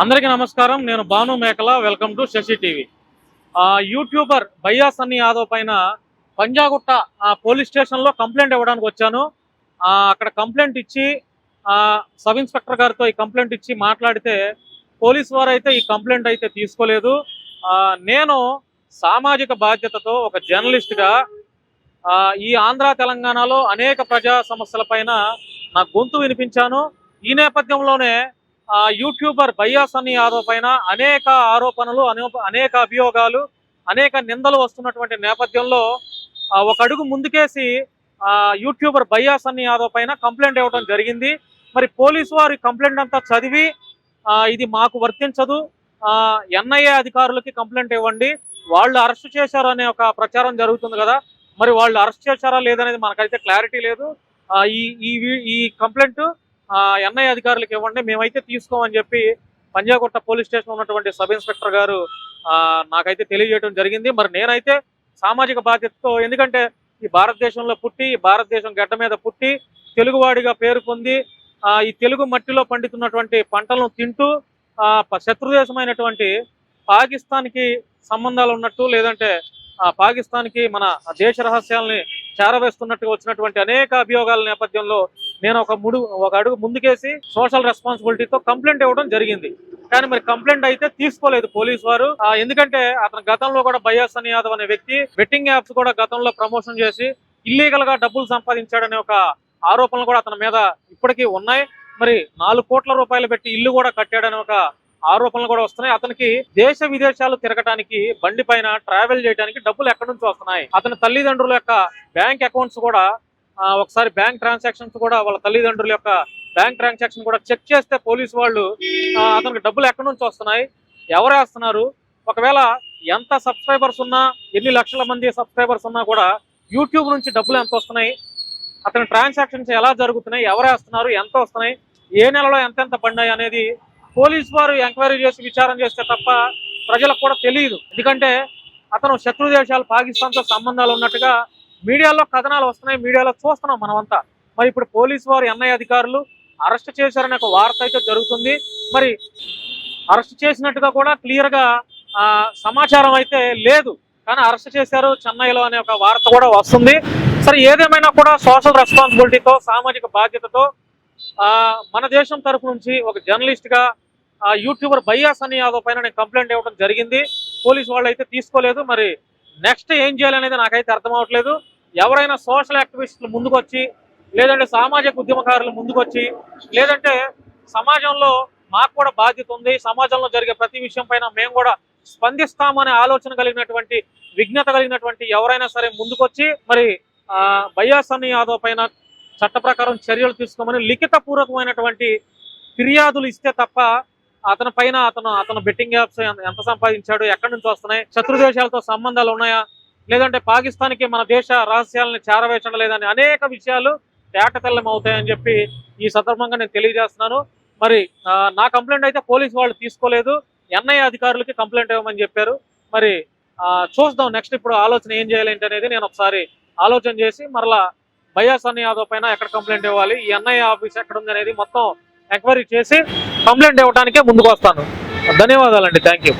అందరికీ నమస్కారం. నేను Bhanu Mekala. Welcome to Sashi TV. YouTuber భయ్యా సన్నీ యాదవ్ పైన పంజాగుట్ట పోలీస్ స్టేషన్లో కంప్లైంట్ ఇవ్వడానికి వచ్చాను. అక్కడ కంప్లైంట్ ఇచ్చి సబ్ ఇన్స్పెక్టర్ గారితో ఈ కంప్లైంట్ ఇచ్చి మాట్లాడితే పోలీస్ వారు అయితే ఈ కంప్లైంట్ అయితే తీసుకోలేదు. నేను సామాజిక బాధ్యతతో ఒక జర్నలిస్ట్గా ఈ ఆంధ్ర తెలంగాణలో అనేక ప్రజా సమస్యల పైన నా గొంతు వినిపించాను. ఈ నేపథ్యంలోనే యూట్యూబర్ బయ్యాస్ అని యాదవ్ పైన అనేక ఆరోపణలు అనేక అభియోగాలు అనేక నిందలు వస్తున్నటువంటి నేపథ్యంలో ఒక అడుగు ముందుకేసి యూట్యూబర్ బయ్యాస్ అని యాదవ్ పైన కంప్లైంట్ ఇవ్వడం జరిగింది. మరి పోలీసు వారి కంప్లైంట్ అంతా చదివి ఇది మాకు వర్తించదు. ఎన్ఐఏ అధికారులకి కంప్లైంట్ ఇవ్వండి. వాళ్ళు అరెస్ట్ చేశారు అనే ఒక ప్రచారం జరుగుతుంది కదా. మరి వాళ్ళు అరెస్ట్ చేశారా లేదనేది మనకైతే క్లారిటీ లేదు. ఈ ఈ కంప్లైంట్ ఎన్ఐ అధికారులకు ఇవ్వండి మేమైతే తీసుకోమని చెప్పి పంజాగుట్ట పోలీస్ స్టేషన్ ఉన్నటువంటి సబ్ ఇన్స్పెక్టర్ గారు ఆ, నాకైతే తెలియజేయడం జరిగింది. మరి నేనైతే సామాజిక బాధ్యతతో ఎందుకంటే ఈ భారతదేశంలో పుట్టి భారతదేశం గడ్డ మీద పుట్టి తెలుగువాడిగా పేరు పొంది ఆ, ఈ తెలుగు మట్టిలో పండుతున్నటువంటి పంటలను తింటూ ఆ, శత్రుదేశమైనటువంటి పాకిస్తాన్కి సంబంధాలు ఉన్నట్టు లేదంటే ఆ, పాకిస్తాన్కి మన దేశ రహస్యాల్ని చేరవేస్తున్నట్టుగా వచ్చినటువంటి అనేక అభియోగాల నేపథ్యంలో నేను ఒక ముడు ఒక అడుగు ముందుకేసి సోషల్ రెస్పాన్సిబిలిటీతో కంప్లైంట్ ఇవ్వడం జరిగింది. కానీ మరి కంప్లైంట్ అయితే తీసుకోలేదు పోలీస్ వారు. ఎందుకంటే అతను గతంలో కూడా బయాస్ యాదవ్ అనే వ్యక్తి బెట్టింగ్ యాప్స్ కూడా గతంలో ప్రమోషన్ చేసి ఇల్లీగల్గా డబ్బులు సంపాదించాడనే ఒక ఆరోపణలు కూడా అతని మీద ఇప్పటికీ ఉన్నాయి. మరి నాలుగు కోట్ల రూపాయలు పెట్టి ఇల్లు కూడా కట్టాడనే ఒక ఆరోపణలు కూడా వస్తున్నాయి. అతనికి దేశ విదేశాలు తిరగటానికి బండి పైన ట్రావెల్ చేయడానికి డబ్బులు ఎక్కడి నుంచి వస్తున్నాయి? అతని తల్లిదండ్రుల యొక్క బ్యాంక్ అకౌంట్స్ కూడా ఒకసారి బ్యాంక్ ట్రాన్సాక్షన్స్ కూడా వాళ్ళ తల్లిదండ్రుల యొక్క బ్యాంక్ ట్రాన్సాక్షన్ కూడా చెక్ చేస్తే పోలీసు వాళ్ళు అతనికి డబ్బులు ఎక్కడి నుంచి వస్తున్నాయి ఎవరు వేస్తున్నారు ఒకవేళ ఎంత సబ్స్క్రైబర్స్ ఉన్నా ఎన్ని లక్షల మంది సబ్స్క్రైబర్స్ ఉన్నా కూడా యూట్యూబ్ నుంచి డబ్బులు ఎంత వస్తున్నాయి అతని ట్రాన్సాక్షన్స్ ఎలా జరుగుతున్నాయి ఎవరు వేస్తున్నారు ఎంత వస్తున్నాయి ఏ నెలలో ఎంతెంత పడినాయి అనేది పోలీస్ వారు ఎంక్వైరీ చేసి విచారం చేస్తే తప్ప ప్రజలకు కూడా తెలియదు. ఎందుకంటే అతను శత్రు దేశాలు పాకిస్తాన్తో సంబంధాలు ఉన్నట్టుగా మీడియాలో కథనాలు వస్తున్నాయి మీడియాలో చూస్తున్నాం మనమంతా. మరి ఇప్పుడు పోలీసు వారు ఎన్ఐ అధికారులు అరెస్ట్ చేశారనే ఒక వార్త అయితే జరుగుతుంది. మరి అరెస్ట్ చేసినట్టుగా కూడా క్లియర్గా సమాచారం అయితే లేదు. కానీ అరెస్ట్ చేశారు చెన్నైలో అనే ఒక వార్త కూడా వస్తుంది. సరే ఏదేమైనా కూడా సోషల్ రెస్పాన్సిబిలిటీతో సామాజిక బాధ్యతతో మన దేశం తరపు నుంచి ఒక జర్నలిస్ట్గా యూట్యూబర్ బయ్యా సన్నీ యాదవ్ పైన నేను కంప్లైంట్ ఇవ్వడం జరిగింది. పోలీస్ వాళ్ళు అయితే తీసుకోలేదు. మరి నెక్స్ట్ ఏం చేయాలనేది నాకైతే అర్థం అవ్వట్లేదు ఎవరైనా సోషల్ యాక్టివిస్టులు ముందుకొచ్చి లేదంటే సామాజిక ఉద్యమకారులు ముందుకొచ్చి లేదంటే సమాజంలో మాకు కూడా బాధ్యత ఉంది సమాజంలో జరిగే ప్రతి విషయం పైన మేము కూడా స్పందిస్తామనే ఆలోచన కలిగినటువంటి విజ్ఞత కలిగినటువంటి ఎవరైనా సరే ముందుకొచ్చి మరి ఆ, యాదవ్ పైన చట్ట ప్రకారం చర్యలు తీసుకోమని లిఖిత పూర్వకమైనటువంటి ఫిర్యాదులు ఇస్తే తప్ప అతని పైన అతను అతను బెట్టింగ్ యాప్స్ ఎంత సంపాదించాడు ఎక్కడి నుంచి వస్తున్నాయి శత్రు దేశాలతో సంబంధాలు ఉన్నాయా లేదంటే పాకిస్తాన్కి మన దేశ రహస్యాలను చేరవేర్చడం లేదని అనేక విషయాలు తేటతెల్లం అవుతాయని చెప్పి ఈ సందర్భంగా నేను తెలియజేస్తున్నాను. మరి నా కంప్లైంట్ అయితే పోలీస్ వాళ్ళు తీసుకోలేదు. ఎన్ఐ అధికారులకి కంప్లైంట్ ఇవ్వమని చెప్పారు. మరి చూస్తాం చూద్దాం నెక్స్ట్ ఇప్పుడు ఆలోచన ఏం చేయాలి అనేది నేను ఒకసారి ఆలోచన చేసి మరలా బయాస్ అన్న యాదవ్ పైన ఎక్కడ కంప్లైంట్ ఇవ్వాలి ఈ ఎన్ఐ ఆఫీస్ ఎక్కడ ఉంది అనేది మొత్తం ఎంక్వైరీ చేసి కంప్లైంట్ ఇవ్వడానికే ముందుకు వస్తాను. ధన్యవాదాలండి. Thank you